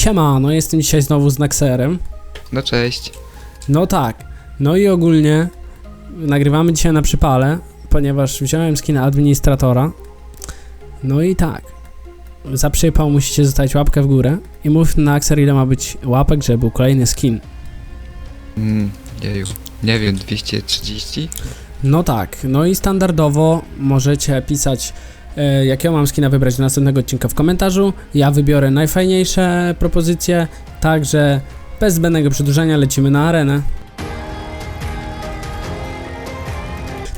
Siema, no jestem dzisiaj znowu z Naxerem. No cześć. No tak, no i ogólnie nagrywamy dzisiaj na przypale, ponieważ wziąłem skina administratora. No i tak, za przypał musicie zostawić łapkę w górę i mów na Naxer ile ma być łapek, żeby był kolejny skin. Mm, jeju. Nie wiem, 230? No tak, no i standardowo możecie pisać jakiego mam skina wybrać do następnego odcinka w komentarzu. Ja wybiorę najfajniejsze propozycje, także bez zbędnego przedłużenia lecimy na arenę.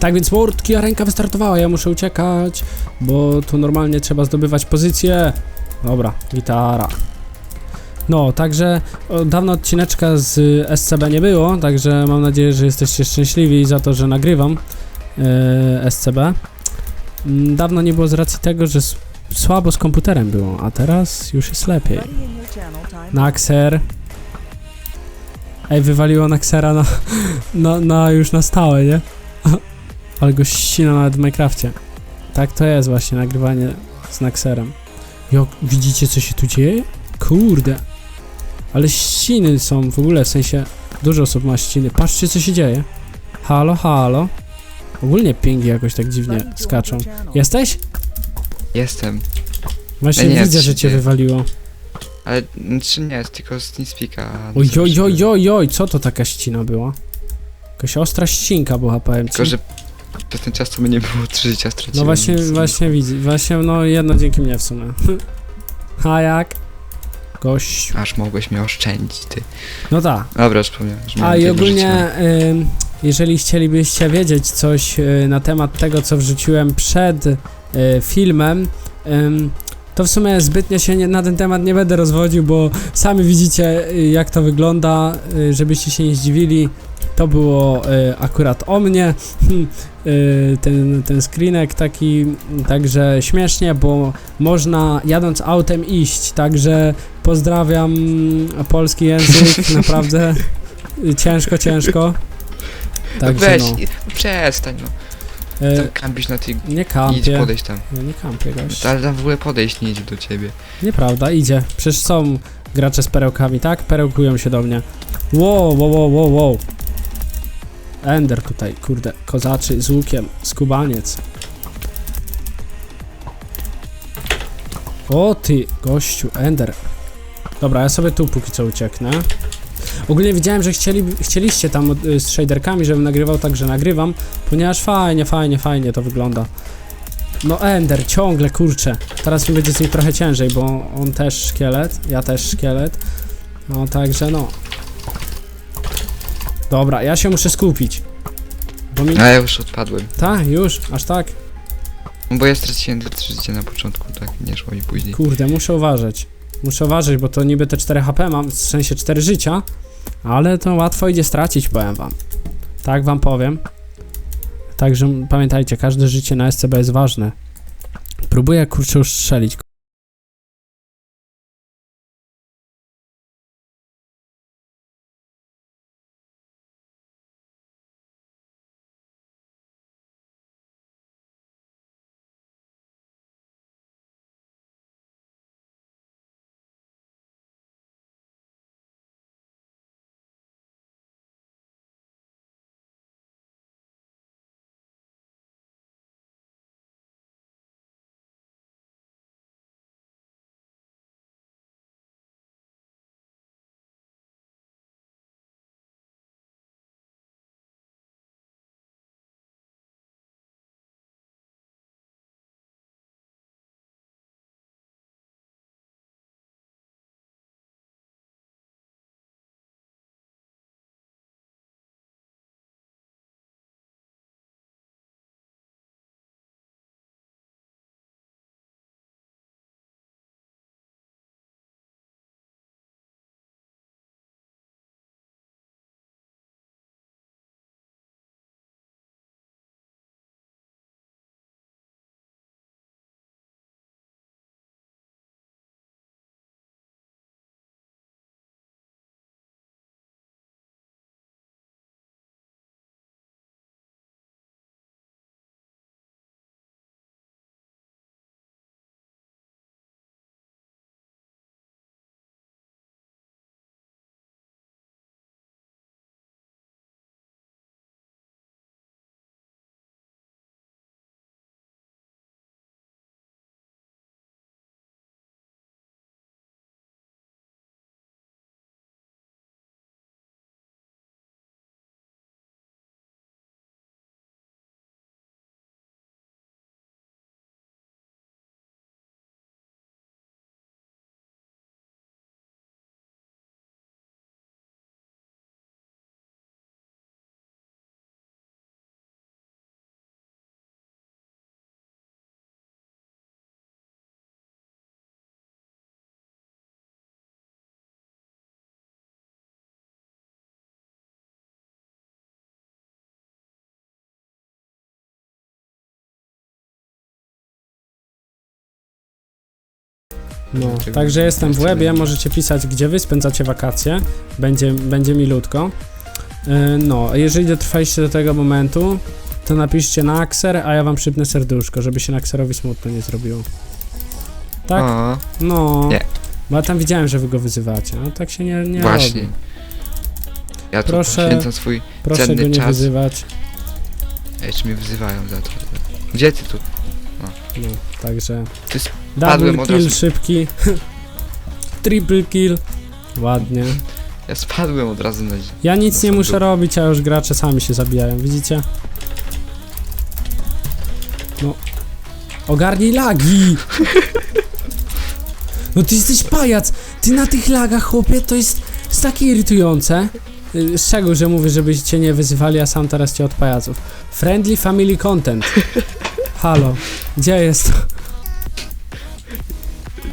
Tak więc Murtki, a ręka wystartowała, ja muszę uciekać, bo tu normalnie trzeba zdobywać pozycję. Dobra, gitara. No, także dawno odcineczka z SCB nie było, także mam nadzieję, że jesteście szczęśliwi za to, że nagrywam e, SCB. Mm, Dawno nie było z racji tego, że słabo z komputerem było, a teraz już jest lepiej. Naxer. Ej, wywaliło Naxera na, na, na już na stałe, nie? Ale go ścina nawet w Minecrafcie. Tak to jest właśnie, nagrywanie z Naxerem. Jak widzicie, co się tu dzieje? Kurde. Ale ściny są w ogóle, w sensie dużo osób ma ściny. Patrzcie, co się dzieje. Halo, halo. Ogólnie pingi jakoś tak dziwnie skaczą. Jesteś? Jestem. Właśnie Ej, nie, widzę, że cię dzieje? wywaliło. Ale mm, czy nie, jest tylko z Teamspeaka. Oj, no oj, oj, oj, oj, co to taka ścina była? Jakaś ostra ścinka była, powiem ci. Tylko, że przez ten czas to mnie nie było, trzy życia straciłem. No właśnie, więc- właśnie widzę, właśnie no jedno dzięki mnie w sumie. A jak? Gość. Aż mogłeś mnie oszczędzić, ty. No tak. Dobra, już że A miałem i ogólnie, życie. ym, jeżeli chcielibyście wiedzieć coś y, na temat tego, co wrzuciłem przed y, filmem, to w sumie zbytnio się nie, na ten temat nie będę rozwodził, bo sami widzicie, y, jak to wygląda, żebyście się nie zdziwili. To było akurat o mnie, ten, ten screenek taki, także śmiesznie, bo można jadąc autem iść, także pozdrawiam polski język, naprawdę ciężko, ciężko. No Także weź, no. i- przestań no. E, Tam kampić na tej... nie Idź kampię. podejść tam. Ja nie kampię, gość. Ale tam w ogóle podejść nie idzie do ciebie. Nieprawda, idzie. Przecież są gracze z perełkami, tak? Perełkują się do mnie. Wow, wow, wow, wow, wow. Ender tutaj, kurde, kozaczy z łukiem, skubaniec. O ty, gościu, Ender. Dobra, ja sobie tu póki co ucieknę. Ogólnie widziałem, że chcieli, chcieliście tam y, z shaderkami, żebym nagrywał, także nagrywam, ponieważ fajnie, fajnie, fajnie to wygląda. No Ender, ciągle, kurczę. Teraz mi będzie z nim trochę ciężej, bo on też szkielet, ja też szkielet. No także no. Dobra, ja się muszę skupić. Bo mi... A ja już odpadłem. Tak, już, aż tak. No bo ja straciłem te trzy życia na początku, tak nie szło mi później. Kurde, muszę uważać. Muszę uważać, bo to niby te 4 HP mam, w sensie 4 życia, ale to łatwo idzie stracić, powiem wam. Tak wam powiem. Także pamiętajcie, każde życie na SCB jest ważne. Próbuję kurczę strzelić. No, także jestem w webie, możecie pisać, gdzie wy spędzacie wakacje. Będzie, będzie milutko. Yy, No, jeżeli dotrwaliście do tego momentu, to napiszcie na Akser, a ja wam przypnę serduszko, żeby się na Akserowi smutno nie zrobiło. Tak? O, No. Nie. Bo ja tam widziałem, że wy go wyzywacie. No tak się nie, nie właśnie. robi. Ja tu Proszę. poświęcam swój... Proszę cenny go nie czas. wyzywać. Ej, czy mnie wyzywają za to? Gdzie ty tu? No, także. Ty Double od kill razu. szybki. Triple kill. Ładnie. Ja spadłem od razu na ziemię. Ja nic To nie muszę robić, a już gracze sami się zabijają, widzicie? No. Ogarnij lagi! No ty jesteś pajac! Ty na tych lagach, chłopie, to jest, jest takie irytujące. Y, Z czego, że mówię, żebyś cię nie wyzywali, a sam teraz cię od pajaców. Friendly family content. Halo, gdzie jest?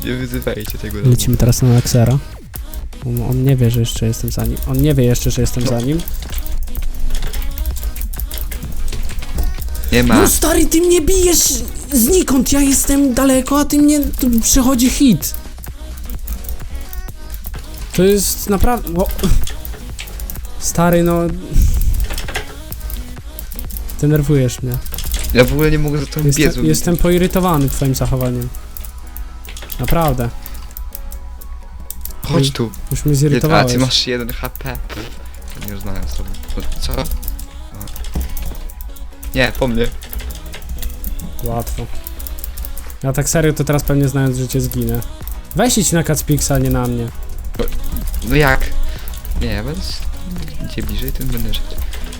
Nie wyzywajcie tego. Lecimy teraz na Axera. On, on nie wie, że jeszcze jestem za nim. On nie wie jeszcze, że jestem za nim. Nie ma. No stary, ty mnie bijesz znikąd, ja jestem daleko, a ty mnie, tu przychodzi hit. To jest naprawdę, o. Stary, no... Denerwujesz mnie. Ja w ogóle nie mogę za tą biedzą. Jestem, jestem poirytowany twoim zachowaniem. Naprawdę, Chodź tu. już mnie Nie, a zirytowałeś. ty masz 1 HP. Nie tobą. No, Co? No. Nie, po mnie. Łatwo. Ja tak serio to teraz pewnie znając życie zginę. Weź idź na Kacpixa, nie na mnie. No jak? Nie, ja będę... s- Gdzie bliżej, tym będę żyć.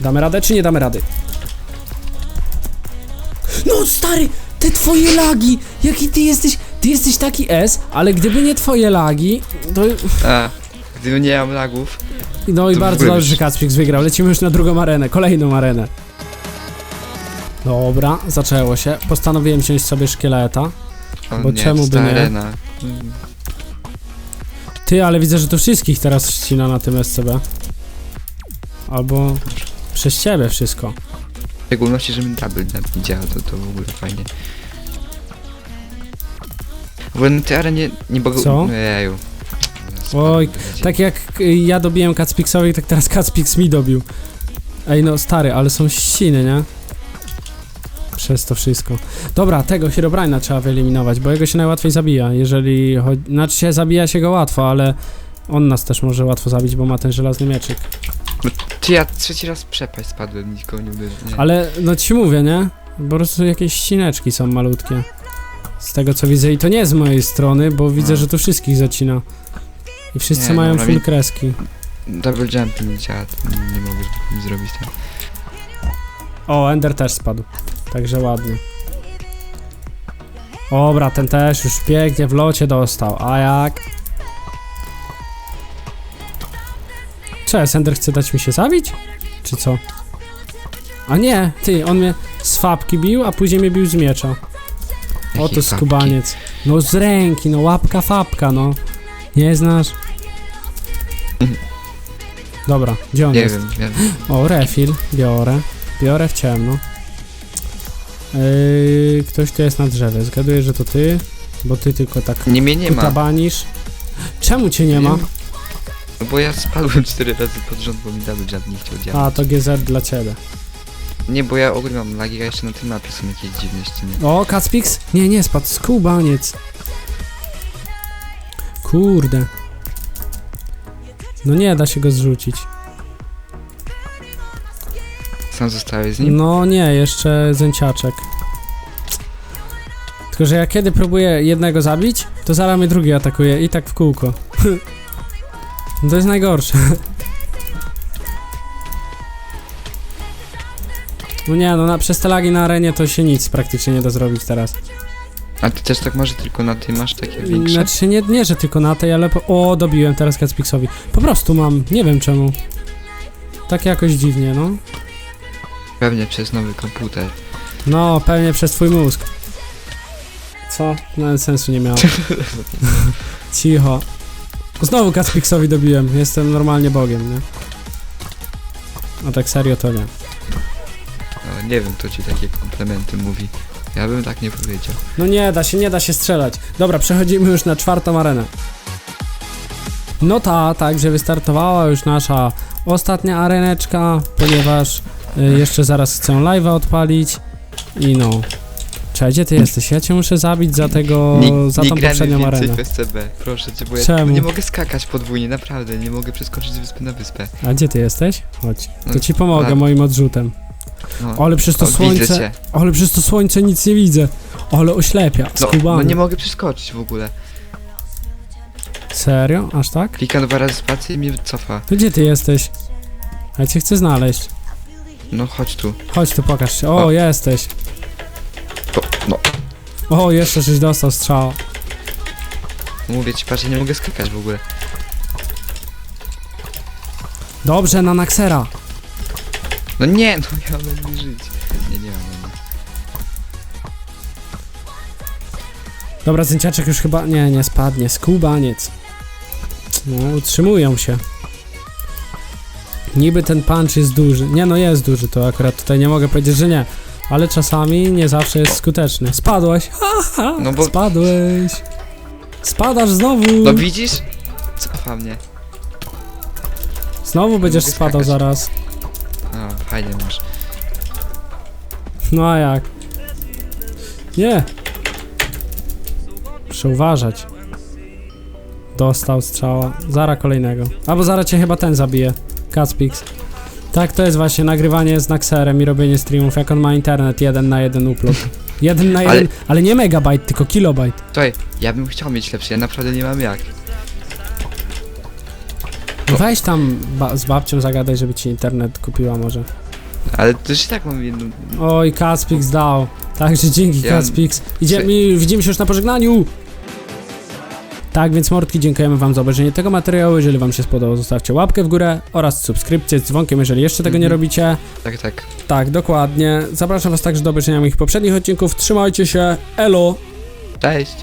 Damy radę czy nie damy rady? No stary, te twoje lagi! Jaki ty jesteś? Ty jesteś taki S, ale gdyby nie twoje lagi, to... A, gdyby nie mam lagów... No i To bardzo dobrze, że Kacpix wygrał. Lecimy już na drugą arenę, kolejną arenę. Dobra, zaczęło się. Postanowiłem wziąć sobie szkieleta. O, Bo nie, czemu by ta nie? arena. Mm, Ty, ale widzę, że to wszystkich teraz ścina na tym SCB. Albo przez ciebie wszystko. W szczególności, że mi double działa, to, to w ogóle fajnie. Ogóle na tej arenie nie mogę... Co? No jeju. Oj, Tak jak y, ja dobiłem Kacpixowi, tak teraz Kacpix mi dobił. Ej no stary, ale są ściny, nie? Przez to wszystko. Dobra, tego Herobrine'a trzeba wyeliminować, bo jego się najłatwiej zabija, jeżeli chodzi... Znaczy się zabija się go łatwo, ale on nas też może łatwo zabić, bo ma ten żelazny mieczyk. Czy ja trzeci raz przepaść spadłem, nikogo nie uderzyłem. Ale no ci mówię, nie? Po prostu jakieś ścineczki są malutkie. Z tego co widzę i to nie z mojej strony, bo widzę, No. że tu wszystkich zacina. I wszyscy Nie, mają dobra, full mi- kreski. Double jump nie działa, to nie mogę z- zrobić tego. O, Ender też spadł. Także ładnie. Dobra, ten też już pięknie w locie dostał. A jak? Cześć, Ender chce dać mi się zabić? Czy co? A nie, ty, on mnie z fabki bił, a później mnie bił z miecza. Oto skubaniec. No z ręki, no łapka fabka, no. Nie znasz? Dobra, gdzie on Nie jest? wiem, wiem. O, refill, biorę. Biorę w ciemno. Yy, ktoś tu jest na drzewie. Zgaduję, że to ty, bo ty tylko tak Nie mnie nie ma. Czemu cię nie ma? No bo ja spadłem cztery razy pod rząd, bo mi double jump nie chciał działać. A, to GZ dla ciebie. Nie, bo ja ogólnie mam lagi, a jeszcze na tym mapie są jakieś dziwne ściny. O, Kacpix? Nie, nie, spadł. Skubaniec. Kurde. No nie da się go zrzucić. Sam zostałeś z nim? No nie, jeszcze zęciaczek. Tylko, że ja kiedy próbuję jednego zabić, to zaraz mnie drugi atakuje i tak w kółko. to jest najgorsze. No nie, no na, przez te lagi na arenie to się nic praktycznie nie da zrobić teraz. A ty też tak może tylko na tej masz takie większe? Znaczy nie, nie, że tylko na tej, ale po, o, dobiłem teraz Kacpixowi. Po prostu mam, nie wiem czemu. Tak jakoś dziwnie, no. Pewnie przez nowy komputer. No, pewnie przez twój mózg. Co? Nawet sensu nie miało. Cicho. Znowu Kacpixowi dobiłem. Jestem normalnie bogiem, nie? A tak serio to nie. No, nie wiem, kto ci takie komplementy mówi. Ja bym tak nie powiedział. No nie da się, nie da się strzelać. Dobra, przechodzimy już na czwartą arenę. No ta, także wystartowała już nasza ostatnia areneczka, ponieważ y, jeszcze zaraz chcę live'a odpalić i no. Cześć, gdzie ty jesteś? Ja cię muszę zabić za tego, Nie, za tą gramy poprzednią więcej arenę. w SCB. Proszę cię, bo ja Czemu? nie mogę skakać podwójnie, naprawdę. Nie mogę przeskoczyć z wyspy na wyspę. A gdzie ty jesteś? Chodź, to No, ci pomogę moim odrzutem. No, Ale przez to o, widzę słońce, cię. ale przez to słońce nic nie widzę. Ale oślepia, No, skubany. no nie mogę przeskoczyć w ogóle. Serio? Aż tak? Klikam dwa razy spację i mnie cofa. To gdzie ty jesteś? Ja cię chcę znaleźć. No chodź tu. Chodź tu, pokaż się. O, O. jesteś. To, no, O, jeszcze żeś dostał strzał. mówię ci, patrz, ja nie mogę skakać w ogóle. Dobrze, na Naxera. No nie, no ja mam nie żyć. Nie, nie mam. Dobra, zęciaczek już chyba... Nie, nie spadnie. Skubaniec. No, utrzymują się. Niby ten punch jest duży. Nie, no jest duży, to akurat tutaj nie mogę powiedzieć, że nie. Ale czasami nie zawsze jest skuteczny. Spadłeś. Ha, ha, No bo- Spadłeś. Spadasz znowu. No widzisz? Cofa mnie. Znowu będziesz mogę spadał skakać. zaraz. Fajnie masz. No a jak? Nie. Muszę uważać. Dostał strzała. Zara kolejnego. Albo zara cię chyba ten zabije. Caspix. Tak, to jest właśnie nagrywanie z Naxerem i robienie streamów, jak on ma internet jeden na jeden upload. Jeden na Ale- jeden, ale nie megabajt, tylko kilobajt. Słuchaj, ja bym chciał mieć lepszy, ja naprawdę nie mam jak. Weź tam ba z babcią zagadaj, żeby ci internet kupiła może. Ale to już i tak mam jedną... Oj, Caspix dał. Także dzięki Ja- Caspix. Idziemy, widzimy się już na pożegnaniu. Tak, więc mordki, dziękujemy wam za obejrzenie tego materiału. Jeżeli wam się spodobał, zostawcie łapkę w górę oraz subskrypcję z dzwonkiem, jeżeli jeszcze tego nie Mhm. robicie. Tak, tak. Tak, dokładnie. Zapraszam was także do obejrzenia moich poprzednich odcinków. Trzymajcie się. Elo! Cześć!